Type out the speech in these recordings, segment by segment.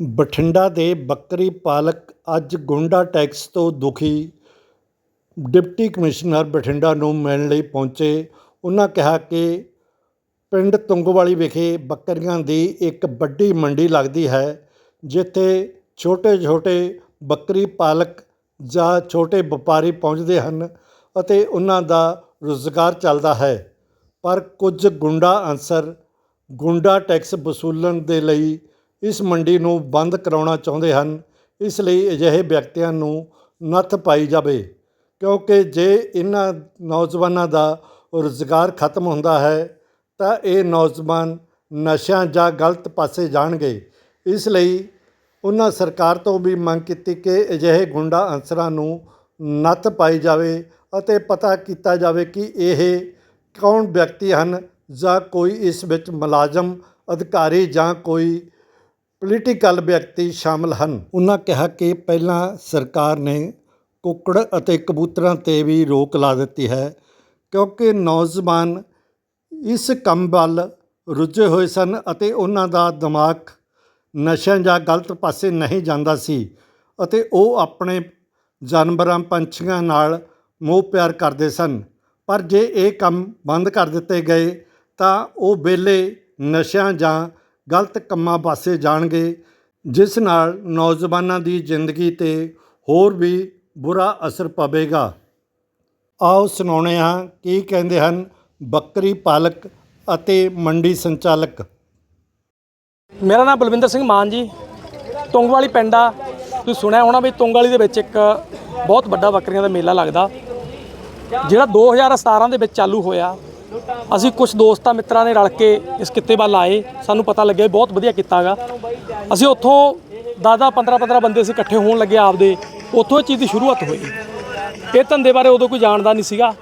ਬਠਿੰਡਾ ਦੇ ਬੱਕਰੀ ਪਾਲਕ ਅੱਜ ਗੁੰਡਾ ਟੈਕਸ ਤੋਂ ਦੁਖੀ। ਡਿਪਟੀ ਕਮਿਸ਼ਨਰ ਬਠਿੰਡਾ ਨੂੰ ਮਿਲਣ ਲਈ ਪਹੁੰਚੇ। ਉਹਨਾਂ ਕਿਹਾ ਕਿ ਪਿੰਡ ਤੁੰਗਵਾਲੀ ਵਿਖੇ ਬੱਕਰੀਆਂ ਦੀ ਇੱਕ ਵੱਡੀ ਮੰਡੀ ਲੱਗਦੀ ਹੈ, ਜਿੱਥੇ ਛੋਟੇ ਛੋਟੇ ਬੱਕਰੀ ਪਾਲਕ ਜਾਂ ਛੋਟੇ ਵਪਾਰੀ ਪਹੁੰਚਦੇ ਹਨ ਅਤੇ ਉਹਨਾਂ ਦਾ ਰੁਜ਼ਗਾਰ ਚੱਲਦਾ ਹੈ। ਪਰ ਕੁਝ ਗੁੰਡਾ ਅਨਸਰ ਗੁੰਡਾ ਟੈਕਸ ਵਸੂਲਣ ਦੇ ਲਈ ਇਸ ਮੰਡੀ ਨੂੰ ਬੰਦ ਕਰਾਉਣਾ ਚਾਹੁੰਦੇ ਹਨ, ਇਸ ਲਈ ਅਜਿਹੇ ਵਿਅਕਤੀਆਂ ਨੂੰ ਨੱਥ ਪਾਈ ਜਾਵੇ, ਕਿਉਂਕਿ ਜੇ ਇਹਨਾਂ ਨੌਜਵਾਨਾਂ ਦਾ ਰੁਜ਼ਗਾਰ ਖਤਮ ਹੁੰਦਾ ਹੈ, ਤਾਂ ਇਹ ਨੌਜਵਾਨ ਨਸ਼ਿਆਂ ਜਾਂ ਗਲਤ ਪਾਸੇ ਜਾਣਗੇ। ਇਸ ਲਈ ਉਹਨਾਂ ਸਰਕਾਰ ਤੋਂ ਵੀ ਮੰਗ ਕੀਤੀ ਕਿ ਅਜਿਹੇ ਗੁੰਡਾ ਅਨਸਰਾਂ ਨੂੰ ਨੱਥ ਪਾਈ ਜਾਵੇ ਅਤੇ ਪਤਾ ਕੀਤਾ ਜਾਵੇ ਕਿ ਇਹ ਕੌਣ ਵਿਅਕਤੀ ਹਨ ਜਾਂ ਕੋਈ ਇਸ ਵਿੱਚ ਮੁਲਾਜ਼ਮ, ਅਧਿਕਾਰੀ ਜਾਂ ਕੋਈ ਪੋਲੀਟੀਕਲ ਵਿਅਕਤੀ ਸ਼ਾਮਲ ਹਨ। ਉਹਨਾਂ ਕਿਹਾ ਕਿ ਪਹਿਲਾਂ ਸਰਕਾਰ ਨੇ ਕੁੱਕੜ ਅਤੇ ਕਬੂਤਰਾਂ ਤੇ ਵੀ ਰੋਕ ਲਾ ਦਿੱਤੀ ਹੈ, ਕਿਉਂਕਿ ਨੌਜਵਾਨ ਇਸ ਕੰਮ ਵੱਲ ਰੁੱਝੇ ਹੋਏ ਸਨ ਅਤੇ ਉਹਨਾਂ ਦਾ ਦਿਮਾਗ ਨਸ਼ਿਆਂ ਜਾਂ ਗਲਤ ਪਾਸੇ ਨਹੀਂ ਜਾਂਦਾ ਸੀ ਅਤੇ ਉਹ ਆਪਣੇ ਜਾਨਵਰਾਂ, ਪੰਛੀਆਂ ਨਾਲ ਮੋਹ ਪਿਆਰ ਕਰਦੇ ਸਨ। ਪਰ ਜੇ ਇਹ ਕੰਮ ਬੰਦ ਕਰ ਦਿੱਤੇ ਗਏ ਤਾਂ ਉਹ ਵਿਹਲੇ, ਨਸ਼ਿਆਂ ਜਾਂ ਗਲਤ ਕੰਮਾਂ ਪਾਸੇ ਜਾਣਗੇ, ਜਿਸ ਨਾਲ ਨੌਜਵਾਨਾਂ ਦੀ ਜ਼ਿੰਦਗੀ ਤੇ ਹੋਰ ਵੀ ਬੁਰਾ ਅਸਰ ਪਵੇਗਾ। ਆਓ ਸੁਣਾਉਂਦੇ ਹਾਂ ਕੀ ਕਹਿੰਦੇ ਹਨ ਬੱਕਰੀ ਪਾਲਕ ਅਤੇ ਮੰਡੀ ਸੰਚਾਲਕ। ਮੇਰਾ ਨਾਮ ਬਲਵਿੰਦਰ ਸਿੰਘ ਮਾਨ ਜੀ। ਤੁੰਗਵਾਲੀ ਪਿੰਡ ਆ। ਤੁਸੀਂ ਸੁਣਿਆ ਹੋਣਾ ਵੀ ਤੁੰਗਵਾਲੀ ਦੇ ਵਿੱਚ ਇੱਕ ਬਹੁਤ ਵੱਡਾ ਬੱਕਰੀਆਂ ਦਾ ਮੇਲਾ ਲੱਗਦਾ, ਜਿਹੜਾ 2017 ਦੇ ਵਿੱਚ ਚਾਲੂ ਹੋਇਆ। ਅਸੀਂ ਕੁਝ ਦੋਸਤਾਂ ਮਿੱਤਰਾਂ ਨੇ ਰਲ ਕੇ ਇਸ ਕਿੱਤੇ ਵੱਲ ਆਏ। ਸਾਨੂੰ ਪਤਾ ਲੱਗਿਆ ਬਹੁਤ ਵਧੀਆ ਕੀਤਾਗਾ ਅਸੀਂ ਉੱਥੋਂ 10 15 15 ਬੰਦੇ ਅਸੀਂ ਇਕੱਠੇ ਹੋਣ ਲੱਗੇ ਆਪਦੇ। ਉੱਥੋਂ ਇਹ ਚੀਜ਼ ਦੀ ਸ਼ੁਰੂਆਤ ਹੋਈ। ਇਹ ਧੰਦੇ ਬਾਰੇ ਉਦੋਂ ਕੋਈ ਜਾਣਦਾ ਨਹੀਂ ਸੀਗਾ।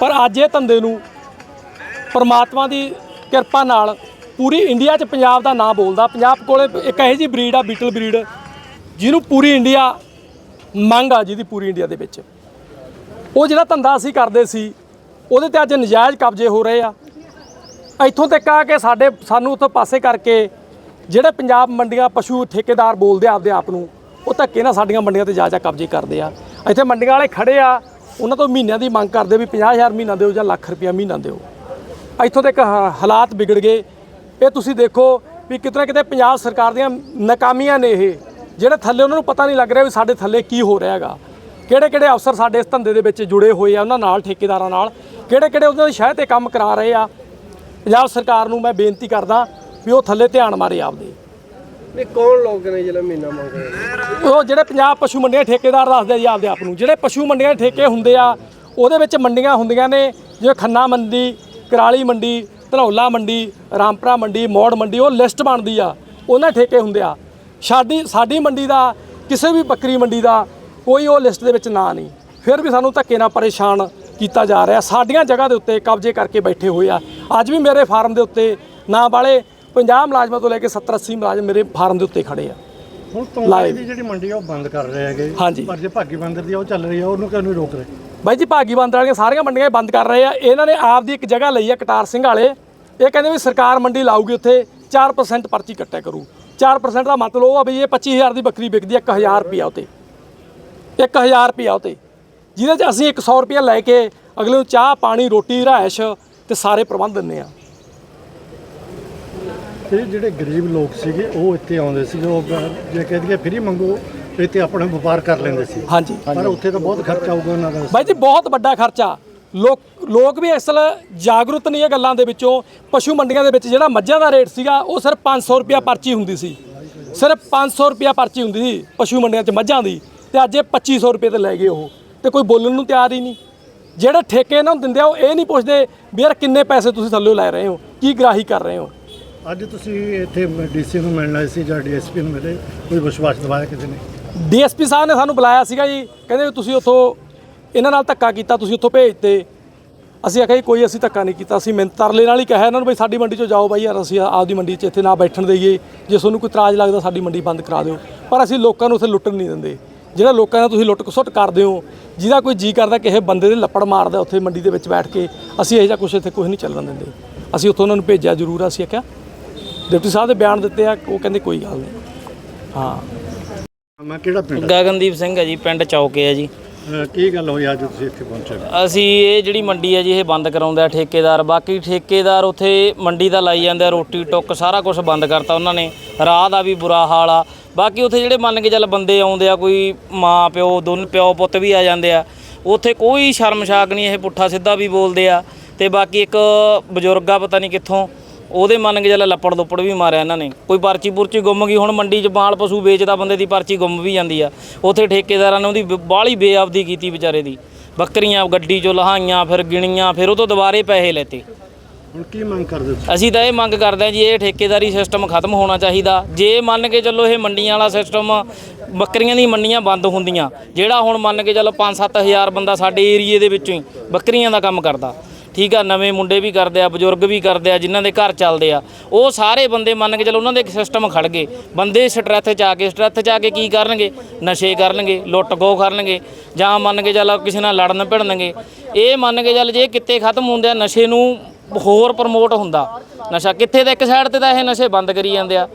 ਪਰ ਅੱਜ ਇਹ ਧੰਦੇ ਨੂੰ ਪਰਮਾਤਮਾ ਦੀ ਕਿਰਪਾ ਨਾਲ ਪੂਰੀ ਇੰਡੀਆ 'ਚ ਪੰਜਾਬ ਦਾ ਨਾਂ ਬੋਲਦਾ। ਪੰਜਾਬ ਕੋਲੇ ਇੱਕ ਇਹੋ ਜਿਹੀ ਬਰੀਡ ਆ, ਬੀਟਲ ਬਰੀਡ, ਜਿਹਨੂੰ ਪੂਰੀ ਇੰਡੀਆ ਮੰਗ ਆ, ਜਿਹਦੀ ਪੂਰੀ ਇੰਡੀਆ ਦੇ ਵਿੱਚ। ਉਹ ਜਿਹੜਾ ਧੰਦਾ ਅਸੀਂ ਕਰਦੇ ਸੀ ਉਹਦੇ ਤੇ ਅੱਜ ਨਜਾਇਜ਼ ਕਬਜ਼ੇ ਹੋ ਰਹੇ ਆ। ਇੱਥੋਂ ਤੱਕ ਆ ਕਿ ਸਾਡੇ, ਸਾਨੂੰ ਉੱਥੋਂ ਪਾਸੇ ਕਰਕੇ ਜਿਹੜੇ ਪੰਜਾਬ ਮੰਡੀਆਂ ਪਸ਼ੂ ਠੇਕੇਦਾਰ ਬੋਲਦੇ ਆ ਆਪਦੇ ਆਪ ਨੂੰ, ਉਹ ਧੱਕੇ ਨਾਲ ਸਾਡੀਆਂ ਮੰਡੀਆਂ ਤੇ ਜਾ ਜਾ ਕਬਜ਼ੇ ਕਰਦੇ ਆ। ਇੱਥੇ ਮੰਡੀਆਂ ਵਾਲੇ ਖੜੇ ਆ, ਉਹਨਾਂ ਤੋਂ ਮਹੀਨਿਆਂ ਦੀ ਮੰਗ ਕਰਦੇ ਵੀ 50000 ਮਹੀਨਾ ਦਿਓ ਜਾਂ ਲੱਖ ਰੁਪਇਆ ਮਹੀਨਾ ਦਿਓ। ਇੱਥੋਂ ਤੱਕ ਹਾ- ਹਾਲਾਤ ਵਿਗੜ ਗਏ। ਇਹ ਤੁਸੀਂ ਦੇਖੋ ਵੀ ਕਿਤੇ ਨਾ ਕਿਤੇ ਪੰਜਾਬ ਸਰਕਾਰ ਦੀਆਂ ਨਾਕਾਮੀਆਂ ਨੇ ਇਹ, ਜਿਹੜੇ ਥੱਲੇ ਉਹਨਾਂ ਨੂੰ ਪਤਾ ਨਹੀਂ ਲੱਗ ਰਿਹਾ ਵੀ ਸਾਡੇ ਥੱਲੇ ਕੀ ਹੋ ਰਿਹਾ ਹੈਗਾ। ਕਿਹੜੇ ਕਿਹੜੇ ਅਫਸਰ ਸਾਡੇ ਇਸ ਧੰਦੇ ਦੇ ਵਿੱਚ ਜੁੜੇ ਹੋਏ ਆ ਉਹਨਾਂ ਨਾਲ ਠੇਕੇਦਾਰਾਂ ਨਾਲ? ਕਿਹੜੇ ਕਿਹੜੇ ਉਹਨਾਂ ਦੀ ਸ਼ਹਿਰ ਤੇ ਕੰਮ ਕਰਾ ਰਹੇ ਆ? ਪੰਜਾਬ ਸਰਕਾਰ ਨੂੰ ਮੈਂ ਬੇਨਤੀ ਕਰਦਾ ਵੀ ਉਹ ਥੱਲੇ ਧਿਆਨ ਮਾਰੇ ਆਪਦੇ। ਨਹੀਂ ਕੌਣ ਲੋਕ ਨੇ ਜਿਹੜਾ ਮਹੀਨਾ ਮੰਗ ਰਹੇ ਉਹ ਜਿਹੜੇ ਪੰਜਾਬ ਪਸ਼ੂ ਮੰਡੀਆਂ ਠੇਕੇਦਾਰ ਦੱਸਦੇ ਆ ਜੀ ਆਪਦੇ ਆਪ ਨੂੰ। ਜਿਹੜੇ ਪਸ਼ੂ ਮੰਡੀਆਂ ਦੇ ਠੇਕੇ ਹੁੰਦੇ ਆ ਉਹਦੇ ਵਿੱਚ ਮੰਡੀਆਂ ਹੁੰਦੀਆਂ ਨੇ ਜਿਵੇਂ ਖੰਨਾ ਮੰਡੀ ਕਰਾਲੀ ਮੰਡੀ ਧਨੌਲਾ ਮੰਡੀ ਰਾਮਪੁਰਾ ਮੰਡੀ ਮੌੜ ਮੰਡੀ ਉਹ ਲਿਸਟ ਬਣਦੀ ਆ। ਉਹਨਾਂ ਠੇਕੇ ਹੁੰਦੇ ਆ। ਸਾਡੀ ਸਾਡੀ ਮੰਡੀ ਦਾ ਕਿਸੇ ਵੀ ਬੱਕਰੀ ਮੰਡੀ ਦਾ ਕੋਈ ਉਹ ਲਿਸਟ ਦੇ ਵਿੱਚ ਨਾਂ ਨਹੀਂ। ਫਿਰ ਵੀ ਸਾਨੂੰ ਧੱਕੇ ਨਾਲ ਪਰੇਸ਼ਾਨ ਕੀਤਾ ਜਾ ਰਿਹਾ। ਸਾਡੀਆਂ ਜਗ੍ਹਾ ਦੇ ਉੱਤੇ ਕਬਜ਼ੇ ਕਰਕੇ ਬੈਠੇ ਹੋਏ ਆ। ਅੱਜ ਵੀ ਮੇਰੇ ਫਾਰਮ ਦੇ ਉੱਤੇ ਨਾਂ ਵਾਲੇ 50 ਮੁਲਾਜ਼ਮਾਂ ਤੋਂ ਲੈ ਕੇ 70 80 ਮੁਲਾਜ਼ਮ ਮੇਰੇ ਫਾਰਮ ਦੇ ਉੱਤੇ ਖੜੇ ਆ। ਹੁਣ ਤੁੰਗਵਾਲੀ ਦੀ ਜਿਹੜੀ ਮੰਡੀ ਆ ਉਹ ਬੰਦ ਕਰ ਰਹੇ ਹੈਗੇ। ਪਰ ਜੇ ਭਾਗੀ ਬੰਦਰ ਦੀ ਉਹ ਚੱਲ ਰਹੀ ਆ ਉਹਨੂੰ ਕਿਉਂ ਨਹੀਂ ਰੋਕ ਰਹੇ? ਬਾਈ ਜੀ ਭਾਗੀ ਬੰਦ ਵਾਲੀਆਂ ਸਾਰੀਆਂ ਮੰਡੀਆਂ ਬੰਦ ਕਰ ਰਹੇ ਆ। ਇਹਨਾਂ ਨੇ ਆਪ ਦੀ ਇੱਕ ਜਗ੍ਹਾ ਲਈ ਆ ਕਟਾਰ ਸਿੰਘ ਵਾਲੇ। ਇਹ ਕਹਿੰਦੇ ਵੀ ਸਰਕਾਰ ਮੰਡੀ ਲਾਊਗੀ ਉੱਥੇ 4% ਪਰਚੀ ਕੱਟਿਆ ਕਰੂ। 4% ਦਾ ਮਤਲਬ ਉਹ ਆ ਵੀ ਇਹ 25000 ਦੀ ਬੱਕਰੀ ਵਿਕਦੀ ਆ 1000 ਰੁਪਿਆ ਉਤੇ। 1000 ਰੁਪਿਆ ਉਤੇ। ਜਿਹਦੇ 'ਚ ਅਸੀਂ 100 ਰੁਪਿਆ ਲੈ ਕੇ ਅਗਲੇ ਨੂੰ ਚਾਹ ਪਾਣੀ ਰੋਟੀ ਰਿਹਾਇਸ਼ ਤੇ ਸਾਰੇ ਪ੍ਰਬੰਧ ਦਿੰਨੇ ਆ ਤੇ ਜਿਹੜੇ ਗਰੀਬ ਲੋਕ ਸੀਗੇ ਉਹ ਇੱਥੇ ਆਉਂਦੇ ਸੀਗੇ ਉਹ ਜੇ ਕਹਿ ਦਈਏ ਫ੍ਰੀ ਮੰਗੋ ਇੱਥੇ ਆਪਣਾ ਵਪਾਰ ਕਰ ਲੈਂਦੇ ਸੀ। ਹਾਂਜੀ। ਪਰ ਉੱਥੇ ਤਾਂ ਬਹੁਤ ਖਰਚਾ ਆਊਗਾ ਉਹਨਾਂ ਦਾ। ਬਾਈ ਜੀ ਬਹੁਤ ਵੱਡਾ ਖਰਚਾ। ਲੋਕ ਲੋਕ ਵੀ ਅਸਲ ਜਾਗਰੂਕ ਨਹੀਂ ਇਹ ਗੱਲਾਂ ਦੇ ਵਿੱਚੋਂ। ਪਸ਼ੂ ਮੰਡੀਆਂ ਦੇ ਵਿੱਚ ਜਿਹੜਾ ਮੱਝਾਂ ਦਾ ਰੇਟ ਸੀਗਾ ਉਹ ਸਿਰਫ 500 ਰੁਪਿਆ ਪਰਚੀ ਹੁੰਦੀ ਸੀ। ਸਿਰਫ 500 ਰੁਪਿਆ ਪਰਚੀ ਹੁੰਦੀ ਸੀ ਪਸ਼ੂ ਮੰਡੀਆਂ 'ਚ ਮੱਝਾਂ ਦੀ। ਤੇ ਅੱਜ ਇਹ 2500 ਰੁਪਏ ਤੇ ਲੈ ਗਏ ਉਹ। ਤੇ ਕੋਈ ਬੋਲਣ ਨੂੰ ਤਿਆਰ ਹੀ ਨਹੀਂ। ਜਿਹੜੇ ਠੇਕੇ ਇਹਨਾਂ ਨੂੰ ਦਿੰਦੇ ਆ ਉਹ ਇਹ ਨਹੀਂ ਪੁੱਛਦੇ ਵੀ ਯਾਰ ਕਿੰਨੇ ਪੈਸੇ ਤੁਸੀਂ ਥੱਲੇ ਲੈ ਰਹੇ ਹੋ ਕੀ ਗ੍ਰਾਹੀ ਕਰ ਰਹੇ ਹੋ। ਅੱਜ ਤੁਸੀਂ ਇੱਥੇ ਡੀਸੀ ਨੂੰ ਮਿਲਣ ਆਏ ਸੀ ਜਾਂ ਡੀਐਸਪੀ ਨੂੰ ਮਿਲੇ ਕੋਈ ਵਿਸ਼ਵਾਸ ਦਿਵਾਇਆ ਕਿਸੇ ਨੇ? ਡੀਐਸਪੀ ਸਾਹਿਬ ਨੇ ਸਾਨੂੰ ਬੁਲਾਇਆ ਸੀਗਾ ਜੀ ਕਹਿੰਦੇ ਤੁਸੀਂ ਉੱਥੋਂ ਇਹਨਾਂ ਨਾਲ ਧੱਕਾ ਕੀਤਾ ਤੁਸੀਂ ਉੱਥੋਂ ਭੇਜਤੇ। ਅਸੀਂ ਆਖਿਆ ਜੀ ਕੋਈ ਅਸੀਂ ਧੱਕਾ ਨਹੀਂ ਕੀਤਾ ਅਸੀਂ ਮਿੰਤ ਤਰਲੇ ਨਾਲ ਹੀ ਕਿਹਾ ਇਹਨਾਂ ਨੂੰ ਬਈ ਸਾਡੀ ਮੰਡੀ 'ਚੋਂ ਜਾਓ ਬਾਈ ਯਾਰ ਅਸੀਂ ਆਪਦੀ ਮੰਡੀ 'ਚ ਇੱਥੇ ਨਾ ਬੈਠਣ ਦੇਈਏ। ਜੇ ਤੁਹਾਨੂੰ ਕੋਈ ਇਤਰਾਜ਼ ਲੱਗਦਾ ਸਾਡੀ ਮੰਡੀ ਬੰਦ ਕਰਾ ਦਿਓ। ਪਰ ਅਸੀਂ ਲੋਕਾਂ ਨੂੰ ਉੱਥੇ ਲੁੱਟਣ ਨਹੀਂ ਦਿੰਦੇ। ਜਿਹੜਾ ਲੋਕਾਂ ਦਾ ਤੁਸੀਂ ਲੁੱਟ ਖਸੁੱਟ ਕਰਦੇ ਹੋ ਜਿਹਦਾ ਕੋਈ ਜੀ ਕਰਦਾ ਕਿਸੇ ਬੰਦੇ ਦੇ ਲੱਪੜ ਮਾਰਦਾ ਉੱਥੇ ਮੰਡੀ ਦੇ ਵਿੱਚ ਬੈਠ ਕੇ ਅਸੀਂ ਇਹੋ ਜਿਹਾ ਕੁਝ ਇੱਥੇ ਕੁਝ ਨਹੀਂ ਚੱਲਣ ਦਿੰਦੇ। ਅਸੀਂ ਉੱਥੋਂ ਉਹਨਾਂ ਨੂੰ ਭੇਜਿਆ ਜ਼ਰੂਰ ਅਸੀਂ ਆਖਿਆ ਡਿਪਟੀ ਸਾਹਿਬ ਦੇ ਬਿਆਨ ਦਿੱਤੇ ਆ ਉਹ ਕਹਿੰਦੇ ਕੋਈ ਗੱਲ ਨਹੀਂ। ਹਾਂ। ਮੈਂ ਕਿਹੜਾ ਪਿੰਡ ਗਗਨਦੀਪ ਸਿੰਘ ਹੈ ਜੀ ਪਿੰਡ ਚੌਕੇ ਹੈ ਜੀ। ਅਹ ਕੀ ਗੱਲ ਹੋਈ ਅੱਜ ਤੁਸੀਂ ਇੱਥੇ ਪਹੁੰਚੇ ਅਸੀਂ ਇਹ ਜਿਹੜੀ ਮੰਡੀ ਹੈ ਜੀ ਇਹ ਬੰਦ ਕਰਾਉਂਦਾ ਹੈ ਠੇਕੇਦਾਰ। ਬਾਕੀ ਠੇਕੇਦਾਰ ਉੱਥੇ ਮੰਡੀ ਦਾ ਲਾਈ ਜਾਂਦੇ ਆ ਰੋਟੀ ਟੁੱਕ ਸਾਰਾ ਕੁਝ ਬੰਦ ਕਰਤਾ ਉਹਨਾਂ ਨੇ। ਰਾਹ ਦਾ ਵੀ ਬੁਰਾ ਹਾਲ ਆ। ਬਾਕੀ ਉੱਥੇ ਜਿਹੜੇ ਮੰਨ ਕੇ ਚੱਲ ਬੰਦੇ ਆਉਂਦੇ ਆ, ਕੋਈ ਮਾਂ, ਪਿਓ, ਦੋਨ, ਪਿਓ ਪੁੱਤ ਵੀ ਆ ਜਾਂਦੇ ਆ, ਉੱਥੇ ਕੋਈ ਸ਼ਰਮਸ਼ਾਕ ਨਹੀਂ, ਇਹ ਪੁੱਠਾ ਸਿੱਧਾ ਵੀ ਬੋਲਦੇ ਆ। ਤੇ ਬਾਕੀ ਇੱਕ ਬਜ਼ੁਰਗ ਆ, ਪਤਾ ਨਹੀਂ ਕਿੱਥੋਂ, ਉਹਦੇ ਮੰਨ ਕੇ ਚੱਲ ਲੱਪੜ ਦੁੱਪੜ ਵੀ ਮਾਰਿਆ ਇਹਨਾਂ ਨੇ। ਕੋਈ ਪਰਚੀ ਪੁਰਚੀ ਗੁੰਮ ਗਈ, ਹੁਣ ਮੰਡੀ 'ਚ ਮਾਲ ਪਸ਼ੂ ਵੇਚਦਾ ਬੰਦੇ ਦੀ, ਪਰਚੀ ਗੁੰਮ ਵੀ ਜਾਂਦੀ ਆ। ਉੱਥੇ ਠੇਕੇਦਾਰਾਂ ਨੇ ਉਹਦੀ ਬਾਹਲੀ ਬੇਅਬਦੀ ਕੀਤੀ ਵਿਚਾਰੇ ਦੀ। ਬੱਕਰੀਆਂ, ਗੱਡੀ 'ਚੋਂ ਲਹਾਈਆਂ, ਫਿਰ ਗਿਣੀਆਂ, ਫਿਰ ਉਹ ਤੋਂ ਦੁਬਾਰੇ ਪੈਸੇ ਲੈਤੇ। ਹੁਣ ਕੀ ਮੰਗ ਕਰਦੇ ਹੋ ਅਸੀਂ ਤਾਂ ਇਹ ਮੰਗ ਕਰਦੇ ਹਾਂ ਜੀ, ਇਹ ਠੇਕੇਦਾਰੀ ਸਿਸਟਮ ਖਤਮ ਹੋਣਾ ਚਾਹੀਦਾ। ਜੇ ਮੰਨ ਕੇ ਚੱਲੋ ਇਹ ਮੰਡੀਆਂ ਵਾਲਾ ਸਿਸਟਮ ਬੱਕਰੀਆਂ ਦੀ ਮੰਡੀਆਂ ਬੰਦ ਹੁੰਦੀਆਂ, ਜਿਹੜਾ ਹੁਣ ਮੰਨ ਕੇ ਚੱਲੋ 5-7000 ਬੰਦਾ ਸਾਡੇ ਏਰੀਏ ਦੇ ਵਿੱਚੋਂ ਹੀ ਬੱਕਰੀਆਂ ਦਾ ਕੰਮ ਕਰਦਾ। ਠੀਕ ਆ, ਨਵੇਂ ਮੁੰਡੇ ਵੀ ਕਰਦੇ ਆ, ਬਜ਼ੁਰਗ ਵੀ ਕਰਦੇ ਆ, ਜਿਨ੍ਹਾਂ ਦੇ ਘਰ ਚੱਲਦੇ ਆ, ਉਹ ਸਾਰੇ ਬੰਦੇ ਮੰਨ ਕੇ ਚੱਲ ਉਹਨਾਂ ਦੇ ਸਿਸਟਮ ਖੜ ਗਏ। ਬੰਦੇ ਸਟਰੈਥ ਚ ਆ ਕੇ ਸਟਰੈਥ ਚ ਆ ਕੇ ਕੀ ਕਰਨਗੇ? ਨਸ਼ੇ ਕਰਨਗੇ, ਲੁੱਟ ਖੋਹ ਕਰਨਗੇ, ਜਾਂ ਮੰਨ ਕੇ ਚੱਲ ਕਿਸੇ ਨਾਲ ਲੜਨ ਭਿੜਨਗੇ ਇਹ ਮੰਨ ਕੇ ਚੱਲ ਜੇ ਕਿੱਤੇ ਖਤਮ ਹੁੰਦੇ ਆ, ਨਸ਼ੇ ਨੂੰ ਹੋਰ ਪ੍ਰਮੋਟ ਹੁੰਦਾ। ਨਸ਼ਾ ਕਿੱਥੇ ਦਾ ਇੱਕ ਸਾਈਡ ਤੇ ਤਾਂ ਇਹ ਨਸ਼ੇ ਬੰਦ ਕਰੀ ਜਾਂਦੇ ਆ,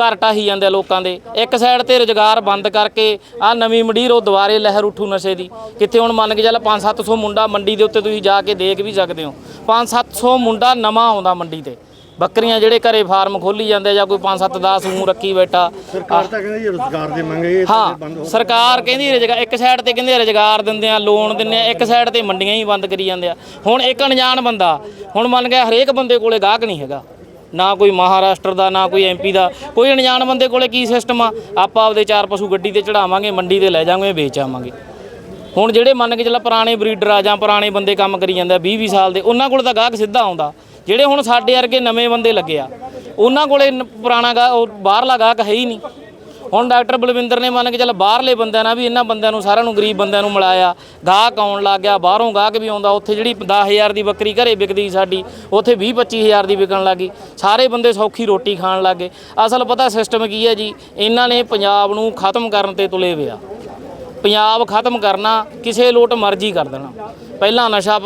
ਘਰ ਢਾਹੀ ਜਾਂਦੇ ਆ ਲੋਕਾਂ ਦੇ। ਇੱਕ ਸਾਈਡ ਤੇ ਰੁਜ਼ਗਾਰ ਬੰਦ ਕਰਕੇ ਆ ਨਵੀਂ ਮੰਡੀਰ ਉਹ ਦੁਬਾਰੇ ਲਹਿਰ ਉੱਠੂ ਨਸ਼ੇ ਦੀ। ਕਿੱਥੇ ਹੁਣ ਮੰਨ ਕੇ ਚੱਲ 5-700 ਮੁੰਡਾ ਮੰਡੀ ਦੇ ਉੱਤੇ ਤੁਸੀਂ ਜਾ ਕੇ ਦੇਖ ਵੀ ਸਕਦੇ ਹੋ। 5-700 ਮੁੰਡਾ ਨਵਾਂ ਆਉਂਦਾ ਮੰਡੀ ਤੇ। ਬੱਕਰੀਆਂ ਜਿਹੜੇ ਘਰੇ ਫਾਰਮ ਖੋਲੀ ਜਾਂਦੇ ਆ ਜਾਂ ਕੋਈ 5-7-10 ਊਂ ਰੱਖੀ ਬੈਠਾ। ਸਰਕਾਰ ਤਾਂ ਕਹਿੰਦੀ ਰੋਜ਼ਗਾਰ ਬੰਦ ਹਾਂ ਹੋ ਸਰਕਾਰ ਕਹਿੰਦੀ ਰੁਜ਼ਗਾਰ ਇੱਕ ਸਾਈਡ ਤੇ ਕਹਿੰਦੇ ਰੁਜ਼ਗਾਰ ਦਿੰਦੇ ਆ ਲੋਨ ਦਿੰਦੇ ਆ ਇੱਕ ਸਾਈਡ ਤੇ ਮੰਡੀਆਂ ਹੀ ਬੰਦ ਕਰੀ ਜਾਂਦੇ ਆ। ਹੁਣ ਇੱਕ ਅਣਜਾਣ ਬੰਦਾ ਹੁਣ ਮੰਨ ਗਿਆ ਹਰੇਕ ਬੰਦੇ ਕੋਲੇ ਗਾਹਕ ਨਹੀਂ ਹੈਗਾ। ਨਾ ਕੋਈ ਮਹਾਰਾਸ਼ਟਰ ਦਾ ਨਾ ਕੋਈ ਐਮਪੀ ਦਾ। ਕੋਈ ਅਣਜਾਣ ਬੰਦੇ ਕੋਲੇ ਕੀ ਸਿਸਟਮ ਆ? ਆਪਾਂ ਆਪਦੇ ਚਾਰ ਪਸ਼ੂ ਗੱਡੀ ਤੇ ਚੜਾਵਾਂਗੇ ਮੰਡੀ ਤੇ ਲੈ ਜਾਵਾਂਗੇ ਵੇਚ ਆਵਾਂਗੇ। ਹੁਣ ਜਿਹੜੇ ਮੰਨ ਕੇ ਚੱਲਾ ਪੁਰਾਣੇ ਬਰੀਡਰ ਆ ਜਾਂ ਪੁਰਾਣੇ ਬੰਦੇ ਕੰਮ ਕਰੀ ਜਾਂਦੇ ਆ 20 20 ਸਾਲ ਦੇ ਉਹਨਾਂ ਕੋਲ ਤਾਂ ਗਾਹਕ ਸਿੱਧਾ ਆਉਂਦਾ। ਜਿਹੜੇ ਹੁਣ ਸਾਡੇ ਵਰਗੇ ਨਵੇਂ ਬੰਦੇ ਲੱਗੇ ਆ, ਉਹਨਾਂ ਕੋਲੇ ਪੁਰਾਣਾ ਗਾ, ਉਹ ਬਾਹਰਲਾ ਗਾਹਕ ਹੈ ਹੀ ਨਹੀਂ। ਹੁਣ ਡਾਕਟਰ ਬਲਵਿੰਦਰ ਨੇ ਮੰਨ ਕੇ ਚੱਲ ਬਾਹਰਲੇ ਬੰਦਿਆਂ ਨਾਲ ਵੀ ਇਹਨਾਂ ਬੰਦਿਆਂ ਨੂੰ, ਸਾਰਿਆਂ ਨੂੰ, ਗਰੀਬ ਬੰਦਿਆਂ ਨੂੰ ਮਿਲਾਇਆ। ਗਾਹਕ ਆਉਣ ਲੱਗ ਗਿਆ, ਬਾਹਰੋਂ ਗਾਹਕ ਵੀ ਆਉਂਦਾ, ਉੱਥੇ ਜਿਹੜੀ 10000 ਦੀ ਬੱਕਰੀ ਘਰੇ ਵਿਕਦੀ ਸਾਡੀ, ਉੱਥੇ 20 25000 ਦੀ ਵਿਕਣ ਲੱਗੀ ਸਾਰੇ ਬੰਦੇ ਸੌਖੀ ਰੋਟੀ ਖਾਣ ਲੱਗੇ ਅਸਲ ਪਤਾ ਸਿਸਟਮ ਕੀ ਹੈ ਜੀ, ਇਹਨਾਂ ਨੇ ਪੰਜਾਬ ਨੂੰ ਖਤਮ ਕਰਨ ਤੇ ਤੁਲੇ ਹੋਏ ਪੰਜਾਬ ਖਤਮ ਕਰਨਾ, ਕਿਸੇ ਲੋਟ ਮਰਜ਼ੀ ਕਰ ਦੇਣਾ। ਪਹਿਲਾਂ ਨਸ਼ਾ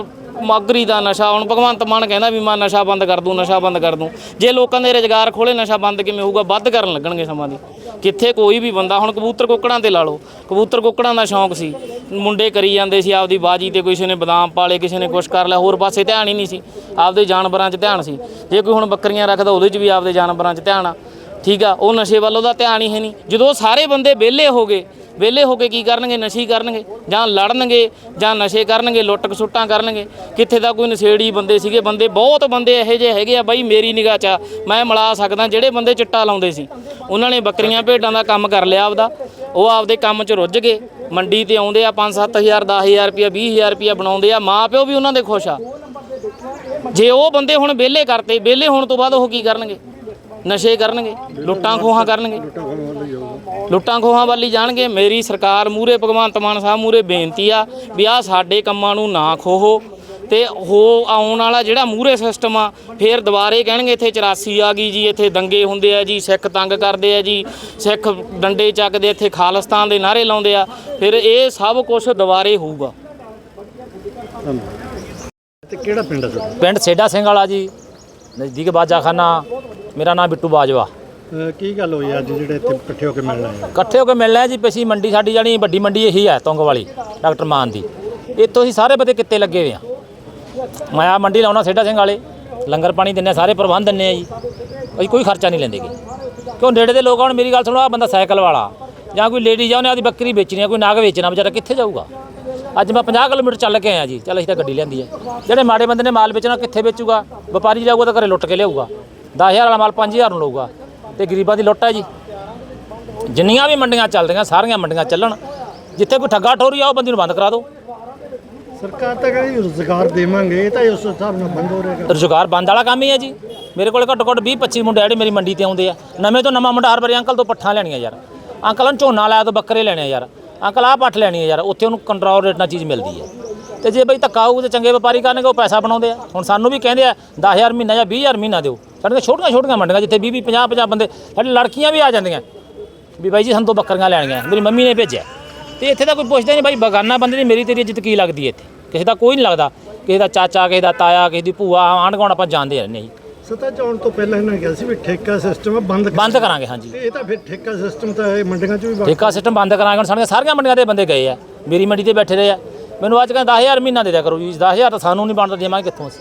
ਮਗਰੀ ਦਾ ਨਸ਼ਾ, ਹੁਣ ਭਗਵੰਤ ਮਾਨ ਕਹਿੰਦਾ ਵੀ ਮੈਂ ਨਸ਼ਾ ਬੰਦ ਕਰ ਦੂੰ, ਨਸ਼ਾ ਬੰਦ ਕਰ ਦੂੰ। ਜੇ ਲੋਕਾਂ ਦੇ ਰੁਜ਼ਗਾਰ ਖੋਲੇ ਨਸ਼ਾ ਬੰਦ ਕਿਵੇਂ ਹੋਊਗਾ? ਵੱਧ ਕਰਨ ਲੱਗਣਗੇ ਸਮਾਂ ਦੀ। ਕਿੱਥੇ ਕੋਈ ਵੀ ਬੰਦਾ, ਹੁਣ ਕਬੂਤਰ ਕੁੱਕੜਾਂ ਤੇ ਲਾ ਲਓ। ਕਬੂਤਰ ਕੁੱਕੜਾਂ ਦਾ ਸ਼ੌਂਕ ਸੀ। ਮੁੰਡੇ ਕਰੀ ਜਾਂਦੇ ਸੀ, ਆਪਦੀ ਬਾਜੀ ਤੇ ਕਿਸੇ ਨੇ ਬਦਾਮ ਪਾਲੇ, ਕਿਸੇ ਨੇ ਕੁਛ ਕਰ ਲਿਆ, ਹੋਰ ਪਾਸੇ ਧਿਆਨ ਹੀ ਨਹੀਂ ਸੀ। ਆਪਦੇ ਜਾਨਵਰਾਂ 'ਚ ਧਿਆਨ ਸੀ। ਜੇ ਕੋਈ ਹੁਣ ਬੱਕਰੀਆਂ ਰੱਖਦਾ, ਉਹਦੇ 'ਚ ਵੀ ਆਪਦੇ ਜਾਨਵਰਾਂ 'ਚ ਧਿਆਨ ਆ। ਠੀਕ ਆ, ਉਹ ਨਸ਼ੇ ਵੱਲ ਉਹਦਾ ਧਿਆਨ ਹੀ ਹੈ ਨਹੀਂ। ਜਦੋਂ ਸਾਰੇ ਬੰਦੇ ਵਿਹਲੇ ਹੋ ਗਏ ਵਿਹਲੇ ਹੋ ਕੇ ਕੀ ਕਰਨਗੇ? ਨਸ਼ੀ ਕਰਨਗੇ। ਜਾਂ ਲੜਨਗੇ, ਜਾਂ ਨਸ਼ੇ ਕਰਨਗੇ, ਲੁੱਟ ਖਸੁੱਟਾਂ ਕਰਨਗੇ। ਕਿੱਥੇ ਦਾ ਕੋਈ ਨਸ਼ੇੜੀ ਬੰਦੇ ਸੀਗੇ? ਬੰਦੇ ਬਹੁਤ ਬੰਦੇ ਇਹੋ ਜਿਹੇ ਹੈਗੇ ਆ, ਬਾਈ ਮੇਰੀ ਨਿਗਾਹ 'ਚ ਮੈਂ ਮਿਲਾ ਸਕਦਾ ਜਿਹੜੇ ਬੰਦੇ ਚਿੱਟਾ ਲਾਉਂਦੇ ਸੀ। ਉਹਨਾਂ ਨੇ ਬੱਕਰੀਆਂ ਭੇਡਾਂ ਦਾ ਕੰਮ ਕਰ ਲਿਆ ਆਪਦਾ। ਉਹ ਆਪਦੇ ਕੰਮ 'ਚ ਰੁੱਝ ਗਏ। ਮੰਡੀ ਤੇ ਆਉਂਦੇ ਆ 5-7000 10000 ਰੁਪਿਆ 20000 ਰੁਪਿਆ ਬਣਾਉਂਦੇ ਆ। ਮਾਂ ਪਿਓ ਵੀ ਉਹਨਾਂ ਦੇ ਖੁਸ਼ ਆ। ਜੇ ਉਹ ਬੰਦੇ ਹੁਣ ਵਿਹਲੇ ਕਰਤੇ, ਵਿਹਲੇ ਹੋਣ ਤੋਂ ਬਾਅਦ ਉਹ ਕੀ ਕਰਨਗੇ? ਨਸ਼ੇ ਕਰਨਗੇ ਲੁੱਟਾਂ ਖੋਹਾਂ ਕਰਨਗੇ। ਲੁੱਟਾਂ ਖੋਹਾਂ ਵੱਲ ਹੀ ਜਾਣਗੇ। ਮੇਰੀ ਸਰਕਾਰ ਮੂਰੇ ਭਗਵੰਤ ਮਾਨ ਸਾਹਿਬ ਮੂਰੇ ਬੇਨਤੀ ਆ ਵੀ ਆ ਸਾਡੇ ਕੰਮਾਂ ਨੂੰ ਨਾ ਖੋਹੋ ਤੇ ਹੋ ਆਉਣ ਵਾਲਾ ਜਿਹੜਾ ਮੂਰੇ ਸਿਸਟਮ ਆ ਫੇਰ ਦੁਬਾਰੇ ਕਹਿਣਗੇ ਇੱਥੇ 84 ਆ ਗਈ ਜੀ ਇੱਥੇ ਦੰਗੇ ਹੁੰਦੇ ਆ ਜੀ ਸਿੱਖ ਤੰਗ ਕਰਦੇ ਆ ਜੀ ਸਿੱਖ ਡੰਡੇ ਚੱਕਦੇ ਇੱਥੇ ਖਾਲਿਸਤਾਨ ਦੇ ਨਾਰੇ ਲਾਉਂਦੇ ਆ ਫਿਰ ਇਹ ਸਭ ਕੁਝ ਦੁਬਾਰੇ ਹੋਊਗਾ। ਤੇ ਕਿਹੜਾ ਪਿੰਡ ਹੈ ਪਿੰਡ ਸੇਡਾ ਸਿੰਘ ਵਾਲਾ ਜੀ ਨਜ਼ਦੀਕ ਬਾਜਾਖਾਨਾ। ਮੇਰਾ ਨਾਮ ਬਿੱਟੂ ਬਾਜਵਾ। ਅਹ ਕੀ ਗੱਲ ਹੋਈ ਅੱਜ ਜਿਹੜੇ ਇੱਥੇ ਇਕੱਠੇ ਹੋ ਕੇ ਮਿਲਣ ਆਏ ਹੋ? ਇਕੱਠੇ ਹੋ ਕੇ ਮਿਲਣਾ ਹੈ ਜੀ ਪੇਸ਼ੀ ਮੰਡੀ ਸਾਡੀ ਜਾਣੀ ਵੱਡੀ ਮੰਡੀ ਇਹੀ ਹੈ ਤੁੰਗ ਵਾਲੀ ਡਾਕਟਰ ਮਾਨ ਦੀ। ਇੱਥੋਂ ਅਸੀਂ ਸਾਰੇ ਬੰਦੇ ਕਿੱਤੇ ਲੱਗੇ ਹੋਏ ਆ। ਮੈਂ ਆ ਮੰਡੀ ਲਾਉਣਾ ਸੇਡਾ ਸਿੰਘ ਵਾਲੇ ਲੰਗਰ ਪਾਣੀ ਦਿੰਨੇ ਆ, ਸਾਰੇ ਪ੍ਰਬੰਧ ਦਿੰਨੇ ਆ ਜੀ। ਅਸੀਂ ਕੋਈ ਖਰਚਾ ਨਹੀਂ ਲੈਂਦੇਗੇ ਕਿਉਂ ਨੇੜੇ ਦੇ ਲੋਕ ਹੁਣ ਮੇਰੀ ਗੱਲ ਸੁਣੋ ਆ ਬੰਦਾ ਸਾਈਕਲ ਵਾਲਾ ਜਾਂ ਕੋਈ ਲੇਡੀ ਜਾਂ ਉਹਨੇ ਆਪਦੀ ਬੱਕਰੀ ਵੇਚਣੀ ਆ ਕੋਈ ਨਾਗ ਵੇਚਣਾ ਵਿਚਾਰਾ ਕਿੱਥੇ ਜਾਊਗਾ? ਅੱਜ ਮੈਂ 50 ਕਿਲੋਮੀਟਰ ਚੱਲ ਕੇ ਆਇਆ ਜੀ ਚੱਲ ਅਸੀਂ ਤਾਂ ਗੱਡੀ ਲਿਆਂਦੀ ਹੈ ਜਿਹੜੇ ਮਾੜੇ ਬੰਦੇ ਨੇ ਮਾਲ ਵੇਚਣਾ ਕਿੱਥੇ ਵੇਚੂਗਾ? ਵਪਾਰੀ ਜਾਊਗਾ ਤਾਂ ਘਰੇ ਲੁੱਟ ਕੇ ਲਿਆਊਗਾ। 10000 ਵਾਲਾ ਮਾਲ 5000 ਨੂੰ ਲਊਗਾ। ਤੇ ਗਰੀਬਾਂ ਦੀ ਲੁੱਟ ਹੈ ਜੀ। ਜਿੰਨੀਆਂ ਵੀ ਮੰਡੀਆਂ ਚੱਲਦੀਆਂ ਸਾਰੀਆਂ ਮੰਡੀਆਂ ਚੱਲਣ। ਜਿੱਥੇ ਕੋਈ ਠੱਗਾ ਠੋਰੀ ਆ ਉਹ ਬੰਦੇ ਨੂੰ ਬੰਦ ਕਰਾ ਦਿਓ। ਸਰਕਾਰ ਤਾਂ ਕਹਿੰਦੀ ਰੋਜ਼ਗਾਰ ਦੇਵਾਂਗੇ ਇਹ ਤਾਂ ਉਸ ਹਿਸਾਬ ਨਾਲ ਬੰਦ ਹੋ ਰਿਹਾ ਰੁਜ਼ਗਾਰ ਬੰਦ ਵਾਲਾ ਕੰਮ ਹੀ ਹੈ ਜੀ। ਮੇਰੇ ਕੋਲ ਘੱਟੋ ਘੱਟ 20 25 ਮੁੰਡੇ ਜਿਹੜੇ ਮੇਰੀ ਮੰਡੀ ਤੇ ਆਉਂਦੇ ਆ। ਨਵੇਂ ਤੋਂ ਨਵਾਂ ਮੁੰਡਾ ਹਰ ਵਾਰੀ ਅੰਕਲ ਤੋਂ ਪੱਠਾਂ ਲੈਣੀਆਂ ਯਾਰ। ਅੰਕਲ ਨੂੰ ਝੋਨਾ ਲਾਇਆ ਤੋਂ ਬੱਕਰੇ ਲੈਣੇ ਯਾਰ। ਅੰਕਲ ਆਹ ਪੱਠ ਲੈਣੀ ਯਾਰ। ਉੱਥੇ ਉਹਨੂੰ ਕੰਟਰੋਲ ਰੇਟ ਨਾਲ ਚੀਜ਼ ਮਿਲਦੀ ਹੈ। ਤੇ ਜੇ ਬਈ ਧੱਕਾ ਹੋਊ ਤੇ ਚੰਗੇ ਵਪਾਰੀ ਕਰਨਗੇ ਉਹ ਪੈਸਾ ਬਣਾਉਂਦੇ ਆ। ਹੁਣ ਸਾਨੂੰ ਵੀ ਕਹਿੰਦੇ ਆ 10000 ਮਹੀਨਾ ਜਾਂ 20000 ਮਹੀਨਾ ਦਿਓ। ਸਾਡੀਆਂ ਛੋਟੀਆਂ ਛੋਟੀਆਂ ਮੰਡੀਆਂ ਜਿੱਥੇ 20 20 50 50 ਬੰਦੇ ਸਾਡੇ ਲੜਕੀਆਂ ਵੀ ਆ ਜਾਂਦੀਆਂ। ਵੀ ਬਾਈ ਜੀ ਸਾਨੂੰ ਤੋਂ ਬੱਕਰੀਆਂ ਲੈਣੀਆਂ। ਮੇਰੀ ਮੰਮੀ ਨੇ ਭੇਜਿਆ। ਤੇ ਇੱਥੇ ਤਾਂ ਕੋਈ ਪੁੱਛਦਾ ਨਹੀਂ ਬਾਈ ਬਗਾਨਾ ਬੰਦੇ ਦੀ ਮੇਰੀ ਤੇਰੀ ਇੱਜ਼ਤ ਕੀ ਲੱਗਦੀ ਇੱਥੇ? ਕਿਸੇ ਦਾ ਕੋਈ ਨਹੀਂ ਲੱਗਦਾ। ਕਿਸੇ ਦਾ ਚਾਚਾ ਕਿਸੇ ਦਾ ਤਾਇਆ ਕਿਸੇ ਦੀ ਭੂਆ ਆਂਢ ਗੁਆਂਢ ਆਪਾਂ ਜਾਣਦੇ ਰਹਿੰਦੇ ਹਾਂ ਜੀ ਸਤਾ ਚਾਉਣ ਤੋਂ ਪਹਿਲਾਂ ਇਹਨਾਂ ਕਿਹਾ ਸੀ ਵੀ ਠੇਕਾ ਸਿਸਟਮ ਬੰਦ ਬੰਦ ਕਰਾਂਗੇ ਹਾਂਜੀ। ਇਹ ਤਾਂ ਫਿਰ ਠੇਕਾ ਸਿਸਟਮ ਤਾਂ ਇਹ ਮੰਡੀਆਂ 'ਚ ਵੀ ਠੇਕਾ ਸਿਸਟਮ ਬੰਦ ਕਰਾਂਗੇ ਹੁਣ ਸਾਡੀਆਂ ਸਾਰੀਆਂ ਮੰਡੀਆਂ ਦੇ ਬੰਦੇ ਗਏ ਆ। ਮੇਰੀ ਮੰਡੀ ਤੇ ਬੈਠੇ ਰਹੇ ਆ। ਮੈਨੂੰ ਅੱਜ ਕਹਿੰਦਾ 10000 ਮਹੀਨਾ ਦੇ ਦਿਆ ਕਰੋ ਜੀ 10000 ਤਾਂ ਸਾਨੂੰ ਨਹੀਂ ਬਣਦਾ ਦੇਵਾਂਗੇ ਕਿੱਥੋਂ ਅਸੀਂ?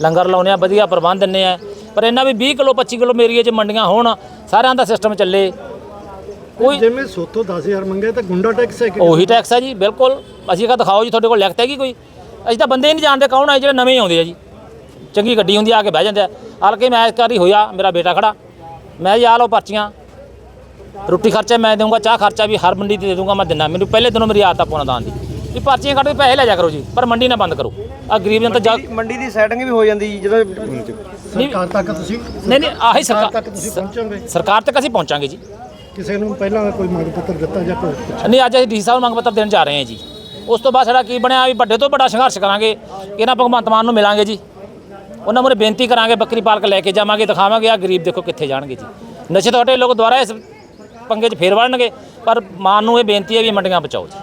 ਲੰਗਰ ਲਾਉਨੇ ਆ ਵਧੀਆ ਪ੍ਰਬੰਧ ਦਿੰਨੇ ਆ ਪਰ ਇਹਨਾਂ ਵੀ 20 ਕਿਲੋ 25 ਕਿਲੋ ਮੇਰੀਏ 'ਚ ਮੰਡੀਆਂ ਹੋਣ ਸਾਰਿਆਂ ਦਾ ਸਿਸਟਮ ਚੱਲੇ। ਕੋਈ ਜਿਵੇਂ ਸੋਤੋਂ 10000 ਮੰਗੇ ਤਾਂ ਗੁੰਡਾ ਟੈਕਸ ਹੈ ਕਿ ਉਹੀ ਟੈਕਸ ਹੈ ਜੀ ਬਿਲਕੁਲ। ਅਸੀਂ ਕਹਾ ਦਿਖਾਓ ਜੀ ਤੁਹਾਡੇ ਕੋਲ ਲਿਖਤ ਹੈਗੀ ਕੋਈ? ਅਸੀਂ ਤਾਂ ਬੰਦੇ ਹੀ ਨਹੀਂ ਜਾਣਦੇ ਕੌਣ ਹੈ ਜਿਹੜੇ ਨਵੇਂ ਆਉਂਦੇ ਆ ਜੀ। ਚੰਗੀ ਗੱਡੀ ਹੁੰਦੀ ਆ ਕੇ ਬਹਿ ਜਾਂਦੇ ਆ। ਹਲਕੇ ਮੈਂ ਇੱਕ ਵਾਰੀ ਹੋਇਆ ਮੇਰਾ ਬੇਟਾ ਖੜਾ। ਮੈਂ ਜੀ ਆਹ ਲਓ ਪਰਚੀਆਂ। ਰੋਟੀ ਖਰਚਾ ਮੈਂ ਦੇਵਾਂਗਾ ਚਾਹ ਖਰਚਾ ਵੀ ਹਰ ਮੰਡੀ ਤੇ ਦੇ ਦੂੰਗਾ ਮੈਂ ਦਿੰਦਾ। ਮੈਨੂੰ ਪਹਿਲੇ ਦਿਨੋਂ ਮੇਰੀ ਆਦਤ ਆ ਪੌਣਾ ਦਾਨ ਦੀ ਵੀ ਪਰਚੀਆਂ ਕੱਢ ਕੇ ਪੈਸੇ ਲੈ ਜਾ ਕਰੋ ਜੀ ਪਰ ਮੰਡੀ ਨਾ ਬੰਦ ਕਰੋ। ਆ ਗਰੀਬ ਜਨਤਾ ਜਾ ਮੰਡੀ ਦੀ ਸੈਟਿੰਗ ਵੀ ਹੋ ਜਾਂਦੀ ਜੀ ਜਦੋਂ ਸਰਕਾਰ ਤੱਕ ਤੁਸੀਂ ਨਹੀਂ ਨਹੀਂ ਆਹੀ ਸਰਕਾਰ ਸਰਕਾਰ ਤੱਕ ਤੁਸੀਂ ਪਹੁੰਚੋਗੇ? ਸਰਕਾਰ ਤੱਕ ਅਸੀਂ ਪਹੁੰਚਾਂਗੇ ਜੀ। ਕਿਸੇ ਨੂੰ ਪਹਿਲਾਂ ਕੋਈ ਮੰਗ ਪੱਤਰ ਦਿੱਤਾ ਜਾਂ ਕੋਈ ਨਹੀਂ ਅੱਜ ਅਸੀਂ ਡੀ ਸਾਹਿਬ ਨੂੰ ਮੰਗ ਪੱਤਰ ਦੇਣ ਜਾ ਰਹੇ ਹਾਂ ਜੀ। ਉਸ ਤੋਂ ਬਾਅਦ ਸਾਡਾ ਕੀ ਬਣਿਆ ਵੀ ਵੱਡੇ ਤੋਂ ਵੱਡਾ ਸੰਘਰਸ਼ ਕਰਾਂਗੇ ਇਹਨਾਂ ਭਗਵੰਤ ਮਾਨ ਨੂੰ ਮਿਲਾਂਗੇ ਜੀ। ਉਹਨਾਂ ਮੂਹਰੇ ਬੇਨਤੀ ਕਰਾਂਗੇ ਬੱਕਰੀ ਪਾਲਕ ਲੈ ਕੇ ਜਾਵਾਂਗੇ ਦਿਖਾਵਾਂਗੇ ਆ ਗਰੀਬ ਦੇਖੋ ਕਿੱਥੇ ਜਾਣਗੇ ਜੀ। ਨਸ਼ੇ ਤੋਂ ਹਟੇ ਲੋਕ ਦੁਬਾਰਾ ਇਸ ਪੰਗੇ 'ਚ ਫੇਰ ਵੜਨਗੇ ਪਰ ਮਾਨ ਨੂੰ ਇਹ ਬੇਨਤੀ ਹੈ ਵੀ ਮੰਡੀਆਂ ਬਚਾਓ ਜੀ।